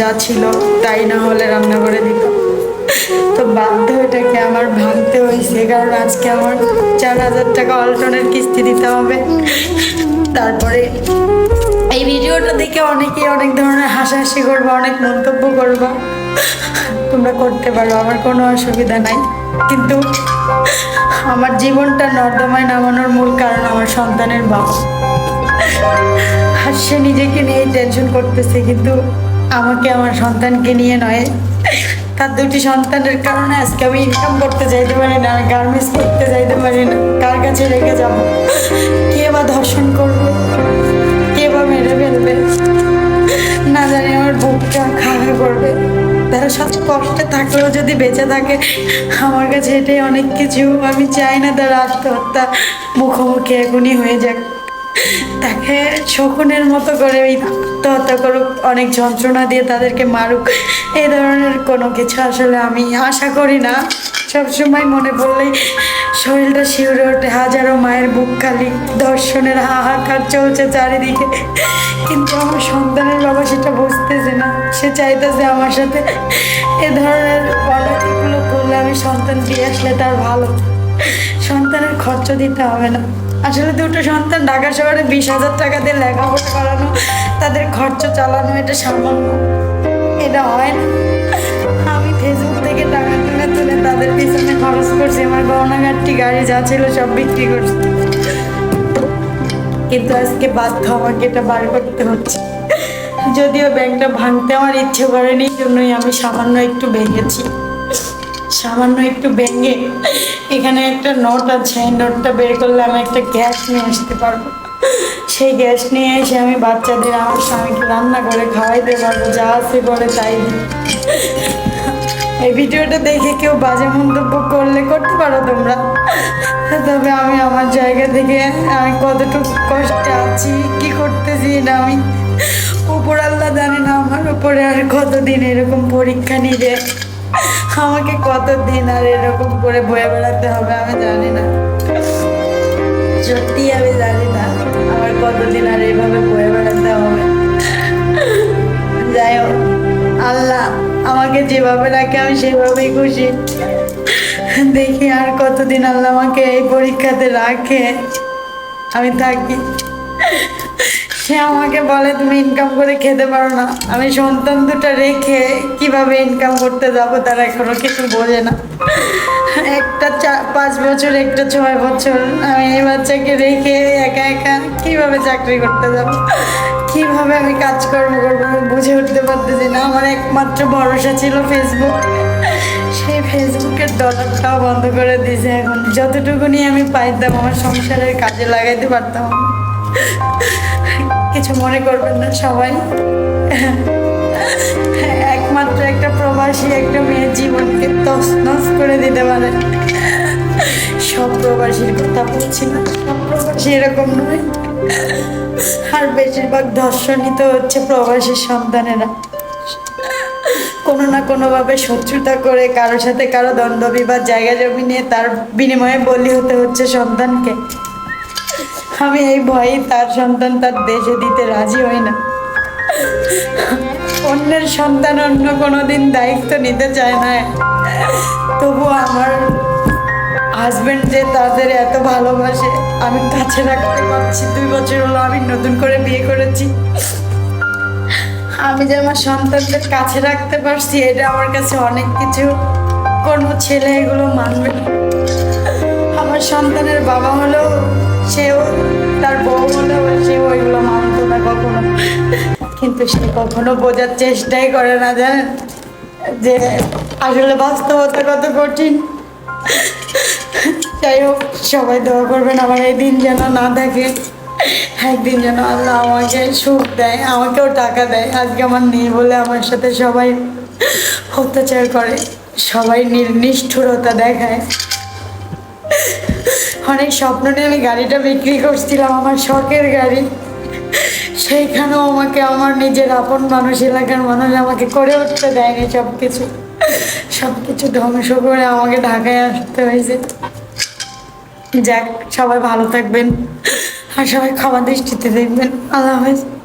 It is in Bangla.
যা ছিল, তাই না হলে রান্না করে দিত। তো বাধ্য এটাকে আমার ভাঙতে হয়েছে, কারণ আজকে আমার চার হাজার টাকা অল্টনের কিস্তি দিতে হবে। তারপরে এই ভিডিওটা দেখে অনেকে অনেক ধরনের হাসাহাসি করব, অনেক মন্তব্য করব। তোমরা করতে পারো, আমার কোনো অসুবিধা নাই। কিন্তু আমার জীবনটা নর্দমায় নামানোর মূল কারণ আমার সন্তানের বাবা। আর সে নিজেকে নিয়ে টেনশন করতেছে, কিন্তু আমাকে আমার সন্তানকে নিয়ে নয়। তার দুটি সন্তানের কারণে আজকে আমি ইনকাম করতে যাইতে পারি না গার্মেন্টস করতে যাইতে পারি না। কার কাছে রেখে যাব? কে বা ধর্ষণ করবে? কে বা মেরে ফেলবে? না জানি আমার বুকটা খারাপ করবে। তারা সব কষ্টে থাকলেও যদি বেঁচে থাকে, আমার কাছে এটাই অনেক কিছু। আমি চাই না তারা আত্মহত্যা মুখোমুখি এখনই হয়ে যাক। তাকে শকুনের মতো করে ওই আত্মহত্যা করুক, অনেক যন্ত্রণা দিয়ে তাদেরকে মারুক, এই ধরনের কোনো কিছু আসলে আমি আশা করি না। সবসময় মনে পড়লেই শরীরটা শিউরে ওঠে, হাজারো মায়ের বুক খালি, দর্শনের হাহাকার চলছে চারিদিকে। কিন্তু আমার সন্তানের বাবা সেটা বুঝতেছে না, সে চাইতেছে আমার সাথে এ ধরনের পদক্ষেপগুলো করলে আমি সন্তান দিয়ে আসলে তার ভালো। সন্তানের খরচ দিতে হবে না। আসলে দুটো সন্তান ঢাকা শহরে বিশ হাজার টাকা দিয়ে লেখাপড়া করানো, তাদের খরচ চালানো এটা সামান্য। এটা হয় না। আমি ফেসবুক থেকে টাকা তুলে তুলে তাদের পিছনে খরচ করছি, আমার গহনাঘাটটি গাড়ি যা ছিল সব বিক্রি করছি। কিন্তু আজকে বাধ্য আমাকে এটা বার করতে হচ্ছে। যদিও ব্যাংকটা ভাঙতে আমার ইচ্ছে করেনি জন্যই আমি সামান্য একটু ভেঙেছি সামান্য একটু ভেঙে এখানে একটা নোট আছে নোটটা বের করলে আমি একটা গ্যাস নিয়ে আসতে পারব। সেই গ্যাস নিয়ে এসে আমি বাচ্চাদের, আমার স্বামীকে রান্না করে খাওয়াইতে পারব, যা আছে করে তাই। এই ভিডিওটা দেখে কেউ বাজে মন্তব্য করলে করতে পারো তোমরা। তবে আমি আমার জায়গা থেকে আমি কতটুকু কষ্টে আছি, কি করতেছি না আমি উপর আল্লাহ জানে না, আমার উপরে আর কতদিন এরকম পরীক্ষা নিবে। আমাকে কতদিন আর এরকম করে বয়ে বেড়াতে হবে আমি জানি না। সত্যি আমি জানি না আমার কতদিন আর এইভাবে বয়ে বেড়াতে হবে। যাই হোক, আল্লাহ আমাকে যেভাবে রাখে আমি সেভাবেই খুশি। দেখি আর কতদিন আল্লাহ আমাকে এই পরীক্ষাতে রাখে। আমি থাকি। সে আমাকে বলে, তুমি ইনকাম করে খেতে পারো না। আমি সন্তান দুটো রেখে কীভাবে ইনকাম করতে যাব তারা এখনও কিছু বোঝে না। একটা পাঁচ বছর, একটা ছয় বছর। আমি এই বাচ্চাকে রেখে একা একা কীভাবে চাকরি করতে যাব? কীভাবে আমি কাজকর্ম করব? বুঝে উঠতে পারতেছি না। আমার একমাত্র ভরসা ছিল ফেসবুক সেই ফেসবুকের ডলারটাও বন্ধ করে দিয়েছে এখন। যতটুকুনি আমি পাইতাম, আমার সংসারের কাজে লাগাইতে পারতাম। কিছু মনে করবেন না সবাই। একমাত্র একটা প্রবাসী, একটা মেয়ের জীবনকে তছনছ করে দিতে পারে। সব প্রবাসীর কথা বলছি না, সব প্রবাসী এরকম নয়। আর বেশিরভাগ ধর্ষণিত হচ্ছে প্রবাসী সন্তানেরা। কোনো না কোনোভাবে শত্রুতা করে কারোর সাথে কারও দ্বন্দ্ব, বিবাদ, জায়গা জমি নিয়ে তার বিনিময়ে বলি হতে হচ্ছে সন্তানকে। আমি এই ভয়ে তার সন্তান তার দেশে দিতে রাজি হই না। অন্যের সন্তান অন্য কোনো দিন দায়িত্ব নিতে চায় না। তবু আমার হাজবেন্ড যে তাদের এত ভালোবাসে, আমি কাছে রাখতে পারছি। দুই বছর হলো আমি নতুন করে বিয়ে করেছি। আমি যে আমার সন্তানদের কাছে রাখতে পারছি, এটা আমার কাছে অনেক কিছু। কোনো ছেলে এগুলো মানবে না। আমার সন্তানের বাবা হলেও সেও, তার বউ হলেও সেও, এগুলো মানতো না কখনো। কিন্তু সে কখনো বোঝার চেষ্টাই করে না জানেন যে আসলে বাস্তবতা কত কঠিন। যাই হোক, সবাই দোয়া করবেন আমার এই দিন যেন না থাকে একদিন যেন আল্লাহ আমাকে সুখ দেয়, আমাকেও টাকা দেয়। আজকে আমার নেই বলে আমার সাথে সবাই অত্যাচার করে, সবাই নিষ্ঠুরতা দেখায়। অনেক স্বপ্ন নিয়ে আমি গাড়িটা বিক্রি করছিলাম, আমার শখের গাড়ি। সেইখানেও আমাকে, আমার নিজের আপন মানুষ, এলাকার মানুষ আমাকে করে উঠতে দেয়নি সব কিছু সব কিছু ধ্বংস করে আমাকে ঢাকায় আসতে হয়েছে। যাক, সবাই ভালো থাকবেন আর সবাই খাওয়া দৃষ্টিতে দেখবেন। আল্লাহ হাফেজ।